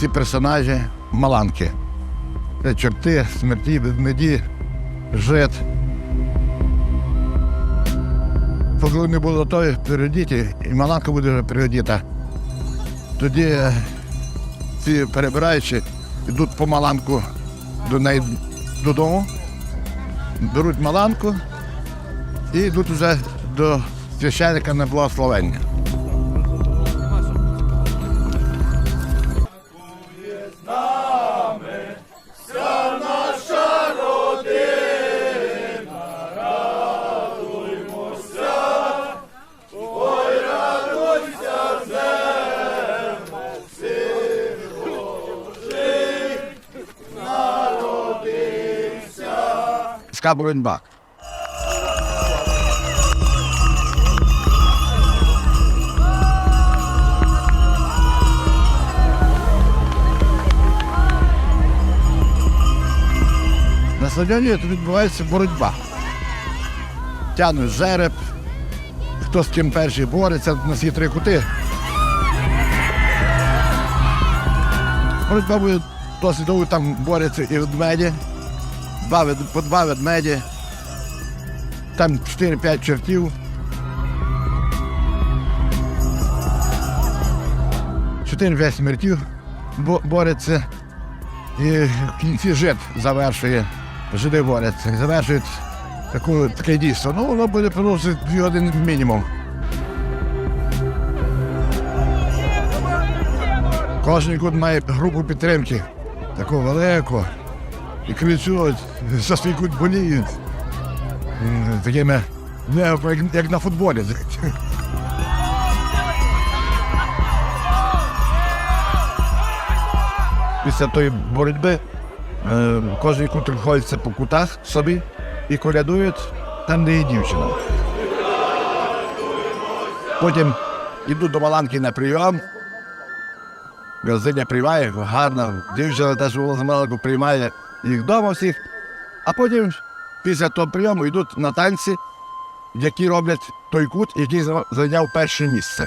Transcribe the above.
всі персонажі Маланки. Це чорти, смерті, ведмеді, жит. Коли не було готові переодіти, і Маланка буде вже переодіта. Тоді е, ці перебираючі йдуть по Маланку до неї додому, беруть Маланку і йдуть вже до священника на благословення. Ска боротьба. На стадіоні відбувається боротьба. Тянуть жереб, хто з ким перший бореться, у нас є три кути. Боротьба буде досить довго, там борються і ведмеді, два, по два ведмеді, там 4-5 чертів. Чотири-п'ять смертів бо- бореться. І в кінці жит завершує, жиди борються, завершують таку, таке дійство. Ну, воно буде продовжувати дві години мінімум. Кожен кут має групу підтримки, таку велику, кричуть, за свій кут боліють. Такими, не, як, на футболі. Після тої боротьби е, кожен кут знаходиться по кутах собі і колядують там, де є дівчина. Потім йдуть до Маланки на прийом. Газиня приймає, гарна, дівчина теж з Маланку приймає їх вдома всіх. А потім після того прийому йдуть на танці, які роблять той кут, який зайняв перше місце.